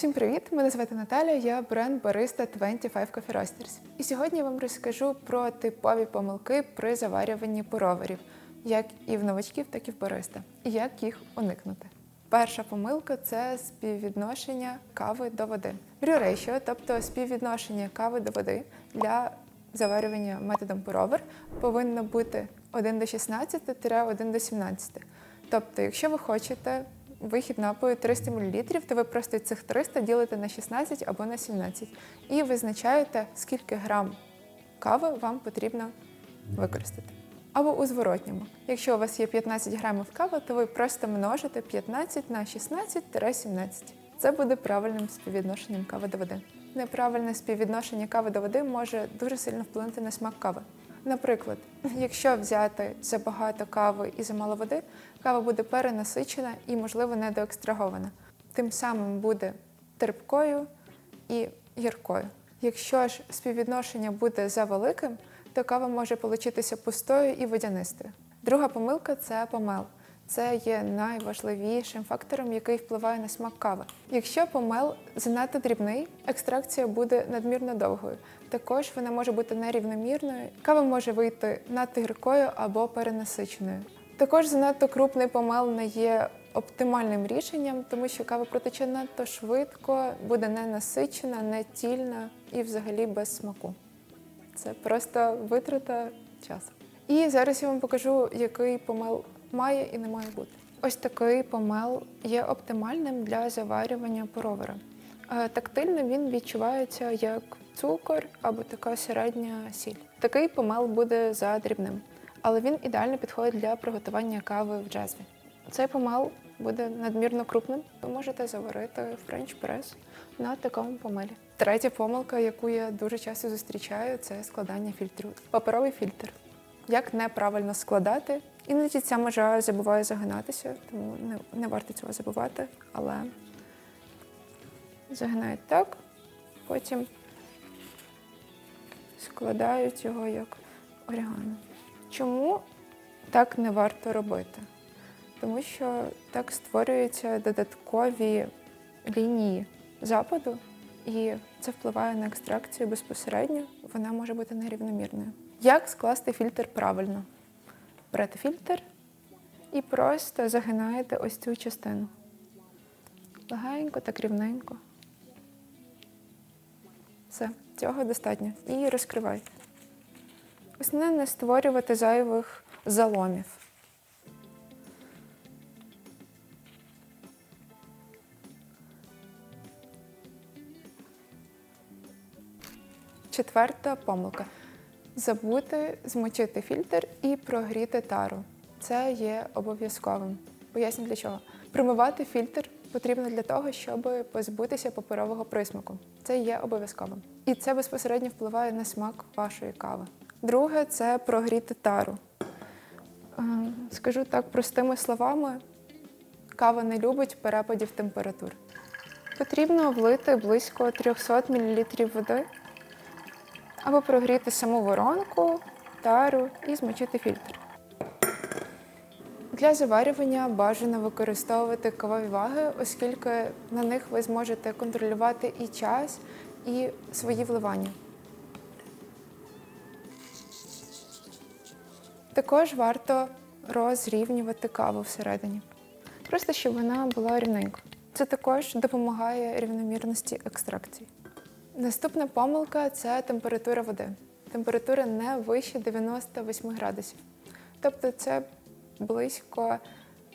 Всім привіт! Мене звати Наталя, я бренд бариста 25 Coffee Roasters. І сьогодні я вам розкажу про типові помилки при заварюванні пуроверів, як і в новачків, так і в бариста, і як їх уникнути. Перша помилка це співвідношення кави до води. Brew тобто співвідношення кави до води для заварювання методом пуровер, повинно бути 1 до 16-1 до 17. Тобто, якщо ви хочете вихід напою 300 мл, то ви просто цих 300 ділите на 16 або на 17 і визначаєте, скільки грам кави вам потрібно використати. Або у зворотньому. Якщо у вас є 15 грамів кави, то ви просто множите 15 на 16-17. Це буде правильним співвідношенням кави до води. Неправильне співвідношення кави до води може дуже сильно вплинути на смак кави. Наприклад, якщо взяти забагато кави і замало води, кава буде перенасичена і, можливо, недоекстрагована. Тим самим буде терпкою і гіркою. Якщо ж співвідношення буде завеликим, то кава може получитися пустою і водянистою. Друга помилка це помел. Це є найважливішим фактором, який впливає на смак кави. Якщо помел занадто дрібний, екстракція буде надмірно довгою. Також вона може бути нерівномірною. Кава може вийти надто гіркою або перенасиченою. Також занадто крупний помел не є оптимальним рішенням, тому що кава протече надто швидко, буде ненасичена, не тільна і взагалі без смаку. Це просто витрата часу. І зараз я вам покажу, який помел має і не має бути. Ось такий помел є оптимальним для заварювання поровера. Е, Тактильно він відчувається як цукор або така середня сіль. Такий помел буде за дрібним, але він ідеально підходить для приготування кави в джезві. Цей помел буде надмірно крупним. Ви можете заварити френч прес на такому помелі. Третя помилка, яку я дуже часто зустрічаю, це складання фільтру. Паперовий фільтр. Як неправильно складати. Іноді ця межа забуває загинатися, тому не, не варто цього забувати. Але загинають так, потім складають його як орігано. Чому так не варто робити? Тому що так створюються додаткові лінії западу, і це впливає на екстракцію безпосередньо, вона може бути нерівномірною. Як скласти фільтр правильно? Берете фільтр і просто загинаєте ось цю частину. Легенько, так рівненько. Все, цього достатньо. І розкривайте. Основне не створювати зайвих заломів. Четверта помилка. Забути змочити фільтр і прогріти тару. Це є обов'язковим. Поясню для чого. Промивати фільтр потрібно для того, щоб позбутися паперового присмаку. Це є обов'язковим. І це безпосередньо впливає на смак вашої кави. Друге це прогріти тару. Е, Скажу так простими словами: кава не любить перепадів температур. Потрібно влити близько 300 мл води або прогріти саму воронку, тару і змочити фільтр. Для заварювання бажано використовувати кавові ваги, оскільки на них ви зможете контролювати і час, і свої вливання. Також варто розрівнювати каву всередині, просто щоб вона була рівненька. Це також допомагає рівномірності екстракції. Наступна помилка це температура води. Температура не вище 98 градусів. Тобто це близько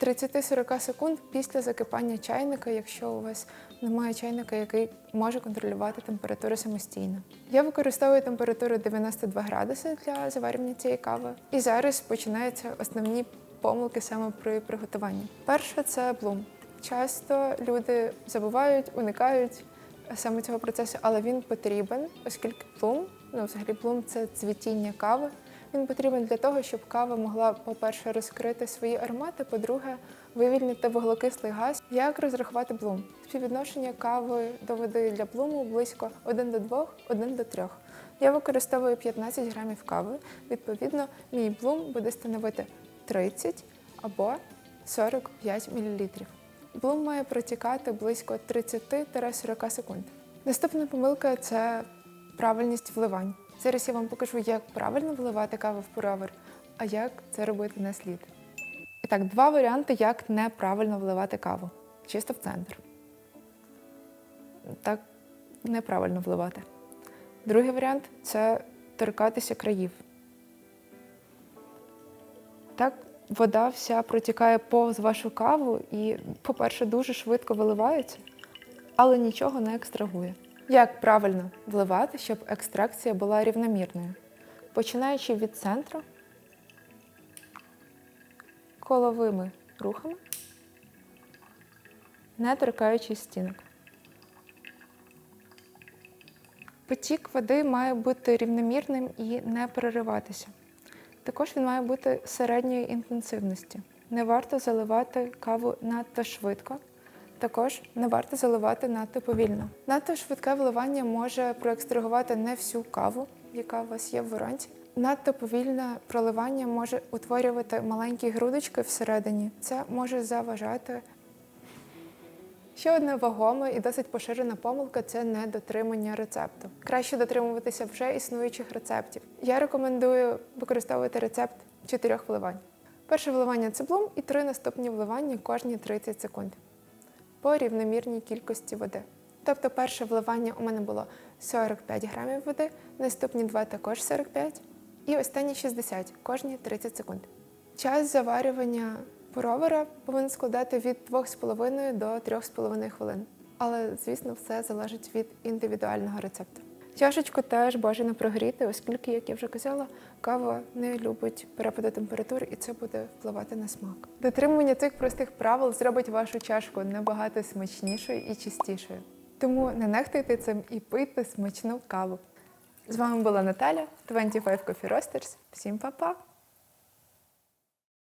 30-40 секунд після закипання чайника, якщо у вас немає чайника, який може контролювати температуру самостійно. Я використовую температуру 92 градуси для заварювання цієї кави. І зараз починаються основні помилки саме при приготуванні. Перше це блум. Часто люди забувають, уникають саме цього процесу, але він потрібен, оскільки плум, ну взагалі плум це цвітіння кави. Він потрібен для того, щоб кава могла, по-перше, розкрити свої аромати, по-друге, вивільнити вуглекислий газ. Як розрахувати блум? Співвідношення кави до води для блуму близько 1 до 2, 1 до 3. Я використовую 15 грамів кави. Відповідно, мій блум буде становити 30 або 45 мл. Блум має протікати близько 30-40 секунд. Наступна помилка це правильність вливань. Зараз я вам покажу, як правильно вливати каву в пуровер, а як це робити на слід. І так, два варіанти, як неправильно вливати каву. Чисто в центр. Так неправильно вливати. Другий варіант це торкатися країв. Так, вода вся протікає повз вашу каву і, по-перше, дуже швидко виливається, але нічого не екстрагує. Як правильно вливати, щоб екстракція була рівномірною? Починаючи від центру, коловими рухами, не торкаючись стінок. Потік води має бути рівномірним і не перериватися. Також він має бути середньої інтенсивності. Не варто заливати каву надто швидко. Також не варто заливати надто повільно. Надто швидке вливання може проекстрагувати не всю каву, яка у вас є в воронці. Надто повільне проливання може утворювати маленькі грудочки всередині. Це може заважати Ще одна вагома і досить поширена помилка це недотримання рецепту. Краще дотримуватися вже існуючих рецептів. Я рекомендую використовувати рецепт чотирьох вливань. Перше вливання це і три наступні вливання кожні 30 секунд по рівномірній кількості води. Тобто перше вливання у мене було 45 грамів води, наступні два також 45 і останні 60 кожні 30 секунд. Час заварювання пуровера повинен складати від 2,5 до 3,5 хвилин. Але, звісно, все залежить від індивідуального рецепту. Чашечку теж бажано прогріти, оскільки, як я вже казала, кава не любить перепаду температури і це буде впливати на смак. Дотримання цих простих правил зробить вашу чашку набагато смачнішою і чистішою. Тому не нехтуйте цим і пийте смачну каву. З вами була Наталя, 25 Coffee Roasters. Всім па-па!